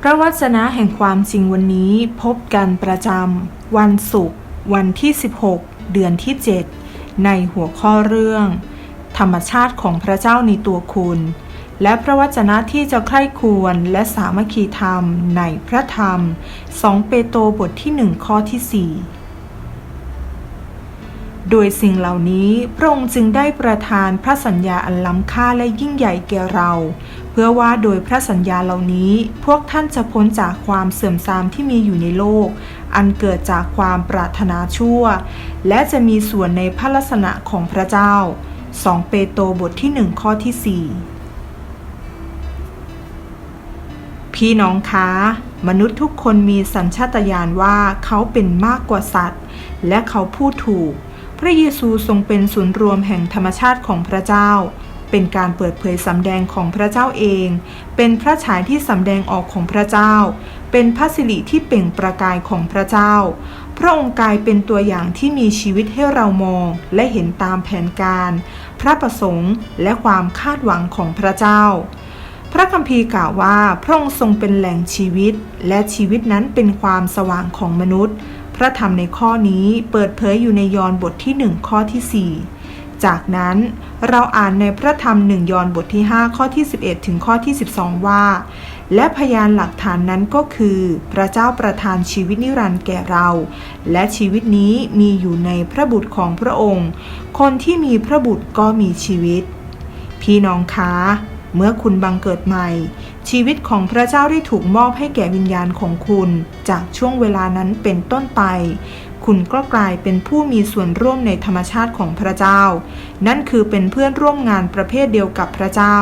พระวจนะแห่งความจริงวันนี้พบกันประจำวันศุกร์วันที่ 16 เดือนที่ 7 ในหัวข้อเรื่อง ธรรมชาติของพระเจ้าในตัวคุณ และพระวจนะที่จะใคร่ควรและสามัคคีธรรมในพระธรรม 2 เปโตรบทที่ 1 ข้อที่ 4 โดยสิ่งเหล่านี้พระองค์จึงได้ประทานพระสัญญาอันล้ำค่าและยิ่งใหญ่แก่เรา เพื่อว่าโดยพระสัญญาเหล่านี้ พวกท่านจะพ้นจากความเสื่อมทรามที่มีอยู่ในโลก อันเกิดจากความปรารถนาชั่ว และจะมีส่วนในพระลักษณะของพระเจ้า 2 เปโตรบทที่ 1 ข้อที่ 4พี่น้องคะ มนุษย์ทุกคนมีสัญชาตญาณว่าเขาเป็นมากกว่าสัตว์ และเขาพูดถูก พระเยซูทรงเป็นศูนย์รวมแห่งธรรมชาติของพระเจ้า เป็นการเปิดเผยสำแดงของพระเจ้าเอง เป็นพระฉายที่สำแดงออกของพระเจ้า เป็นพระสิริที่เปล่งประกายของพระเจ้า พระองค์กายเป็นตัวอย่างที่มีชีวิตให้เรามองและเห็นตามแผนการ พระประสงค์และความคาดหวังของพระเจ้าพระคัมภีร์กล่าวว่าพระองค์ทรงเป็นแหล่งชีวิต และชีวิตนั้นเป็นความสว่างของมนุษย์ พระธรรมในข้อนี้เปิดเผยอยู่ในยอห์นบทที่ 1 ข้อที่ 4 จากนั้นเราอ่านในพระธรรมหนึ่งยอห์นบทที่ 5 ข้อที่ 11 ถึงข้อที่ 12 ว่า และพยานหลักฐานนั้นก็คือ พระเจ้าประทานชีวิตนิรันดร์แก่เรา และชีวิตนี้มีอยู่ในพระบุตรของพระองค์ คนที่มีพระบุตรก็มีชีวิต พี่น้องคะ เมื่อคุณบังเกิดใหม่ ชีวิตของพระเจ้าได้ถูกมอบให้แก่วิญญาณของคุณ จากช่วงเวลานั้นเป็นต้นไป คุณก็กลายเป็นผู้มีส่วนร่วมในธรรมชาติของพระเจ้า นั่นคือเป็นเพื่อนร่วมงานประเภทเดียวกับพระเจ้า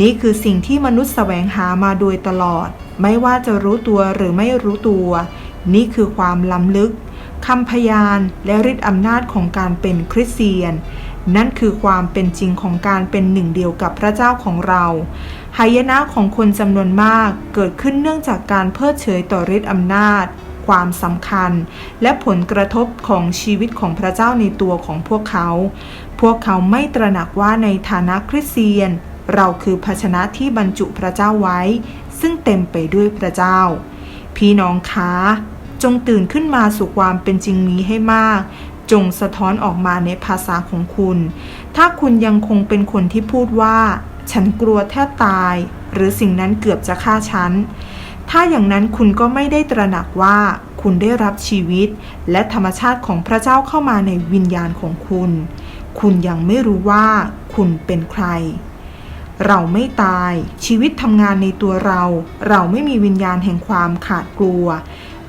นี่คือสิ่งที่มนุษย์แสวงหามาโดยตลอด ไม่ว่าจะรู้ตัวหรือไม่รู้ตัว นี่คือความล้ำลึกคำพยานและฤทธิอำนาจของการเป็นคริสเตียน นั่นคือความเป็นจริงของการเป็นหนึ่งเดียวกับพระเจ้าของเราหายนะของคนจำนวนมากเกิดขึ้นเนื่องจากการเพิดเฉยต่อฤทธิอำนาจ ความสำคัญ และผลกระทบของชีวิตของพระเจ้าในตัวของพวกเขา พวกเขาไม่ตระหนักว่าในฐานะคริสเตียน เราคือภาชนะที่บรรจุพระเจ้าไว้ ซึ่งเต็มไปด้วยพระเจ้า พี่น้องคะจงตื่นขึ้นมาสู่ความเป็นจริงนี้ให้มาก จงสะท้อนออกมาในภาษาของคุณ ถ้าคุณยังคงเป็นคนที่พูดว่า ฉันกลัวแทบตาย หรือสิ่งนั้นเกือบจะฆ่าฉัน ถ้าอย่างนั้นคุณก็ไม่ได้ตระหนักว่าคุณได้รับชีวิต และธรรมชาติของพระเจ้าเข้ามาในวิญญาณของคุณ คุณยังไม่รู้ว่าคุณเป็นใคร เราไม่ตาย ชีวิตทำงานในตัวเรา เราไม่มีวิญญาณแห่งความขาดกลัว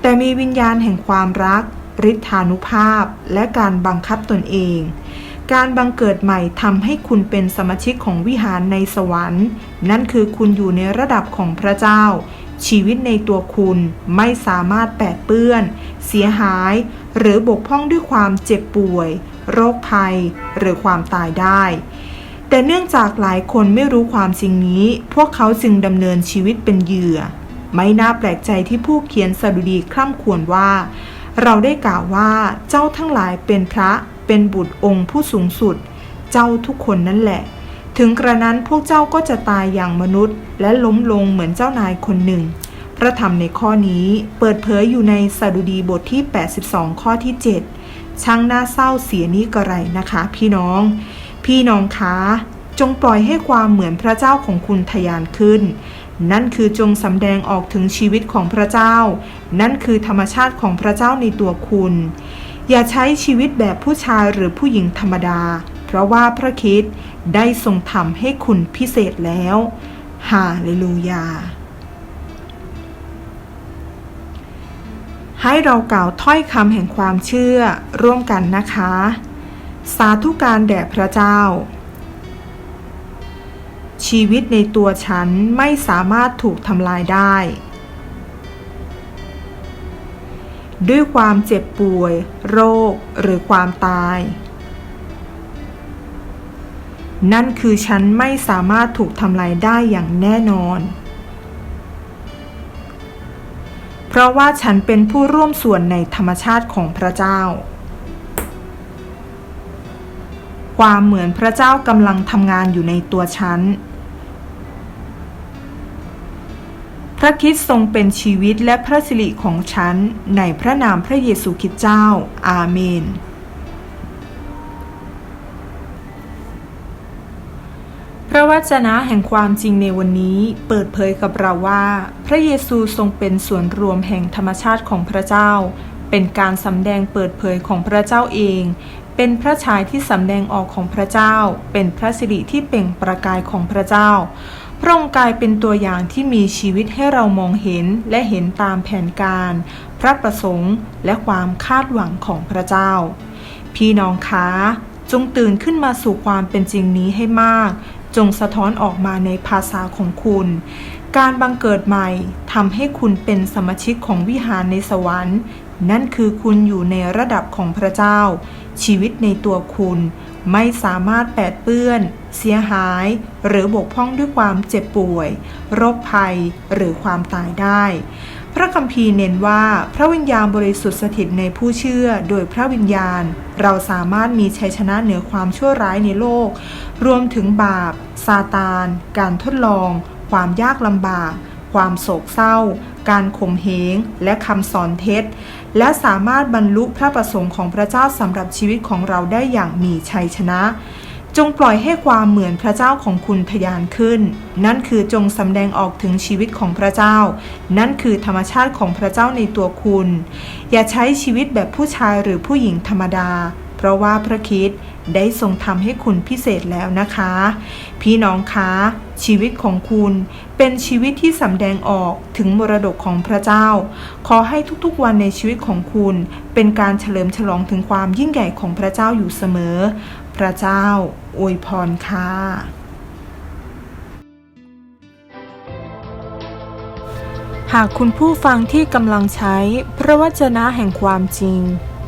แต่มีวิญญาณแห่งความรัก ฤทธานุภาพ และการบังคับตนเอง การบังเกิดใหม่ทำให้คุณเป็นสมาชิกของวิหารในสวรรค์ นั่นคือคุณอยู่ในระดับของพระเจ้า ชีวิตในตัวคุณไม่สามารถแปดเปื้อน เสียหาย หรือบกพร่องด้วยความเจ็บป่วย โรคภัย หรือความตายได้แต่เนื่องจากหลายคนไม่รู้ความจริงนี้ พวกเขาจึงดำเนินชีวิตเป็นเหยื่อ ไม่น่าแปลกใจที่ผู้เขียนสดุดีคร่ำควรว่า เราได้กล่าวว่าเจ้าทั้งหลายเป็นพระเป็นบุตรองค์ผู้สูงสุด เจ้าทุกคนนั่นแหละ ถึงกระนั้นพวกเจ้าก็จะตายอย่างมนุษย์ และล้มลงเหมือนเจ้านายคนหนึ่ง พระธรรมในข้อนี้เปิดเผยอยู่ในสดุดีบทที่ 82 ข้อที่ 7 ช่างน่าเศร้าเสียนี้กระไรนะคะ พี่น้อง พี่น้องคะจงปล่อยให้ความเหมือนพระเจ้าของคุณทยานขึ้น นั่นคือจงสำแดงออกถึงชีวิตของพระเจ้า นั่นคือธรรมชาติของพระเจ้าในตัวคุณ อย่าใช้ชีวิตแบบผู้ชายหรือผู้หญิงธรรมดา เพราะว่าพระคิดได้ทรงทำให้คุณพิเศษแล้วฮาเลลูยา ให้เรากล่าวถ้อยคำแห่งความเชื่อร่วมกันนะคะ สาธุการแด่พระเจ้า ชีวิตในตัวฉันไม่สามารถถูกทำลายได้ ด้วยความเจ็บป่วย โรคหรือความตาย นั่นคือฉันไม่สามารถถูกทำลายได้อย่างแน่นอน เพราะว่าฉันเป็นผู้ร่วมส่วนในธรรมชาติของพระเจ้าความเหมือนพระเจ้ากำลังทำงานอยู่ในตัวฉัน ระคริสต์ทรงเป็นชีวิตและพระสิริของฉัน ในพระนามพระเยซูคริสต์เจ้า อาเมน พระวจนะแห่งความจริงในวันนี้เปิดเผยกับเราว่า พระเยซูทรงเป็นส่วนรวมแห่งธรรมชาติของพระเจ้า เป็นการสำแดงเปิดเผยของพระเจ้าเอง เป็นพระฉายที่สำแดงออกของพระเจ้า เป็นพระสิริที่เปล่งประกายของพระเจ้า พระองค์กลายเป็นตัวอย่างที่มีชีวิตให้เรามองเห็นและเห็นตามแผนการ พระประสงค์และความคาดหวังของพระเจ้า พี่น้องคะจงตื่นขึ้นมาสู่ความเป็นจริงนี้ให้มาก จงสะท้อนออกมาในภาษาของคุณ การบังเกิดใหม่ทำให้คุณเป็นสมาชิกของวิหารในสวรรค์ นั่นคือคุณอยู่ในระดับของพระเจ้า ชีวิตในตัวคุณไม่สามารถแปดเปื้อน เสียหาย หรือบกพร่องด้วยความเจ็บป่วย โรคภัย หรือความตายได้ พระคัมภีร์เน้นว่าพระวิญญาณบริสุทธิ์สถิตในผู้เชื่อ โดยพระวิญญาณ เราสามารถมีชัยชนะเหนือความชั่วร้ายในโลก รวมถึงบาป ซาตาน การทดลอง ความยากลำบาก ความโศกเศร้า การข่มเหงและคำสอนเท็จ และสามารถบรรลุพระประสงค์ของพระเจ้าสำหรับชีวิตของเราได้อย่างมีชัยชนะ จงปล่อยให้ความเหมือนพระเจ้าของคุณทะยานขึ้น นั่นคือจงสำแดงออกถึงชีวิตของพระเจ้า นั่นคือธรรมชาติของพระเจ้าในตัวคุณ อย่าใช้ชีวิตแบบผู้ชายหรือผู้หญิงธรรมดา ราะว่าพระคิดได้ทรงทำให้คุณพิเศษแล้วนะคะ พี่น้องคะชีวิตของคุณเป็นชีวิตที่สำแดงออกถึงมรดกของพระเจ้า ขอให้ทุกๆวันในชีวิตของคุณ เป็นการเฉลิมฉลองถึงความยิ่งใหญ่ของพระเจ้าอยู่เสมอ พระเจ้าอวยพรค่ะหากคุณผู้ฟังที่กำลังใช้พระวจนะแห่งความจริง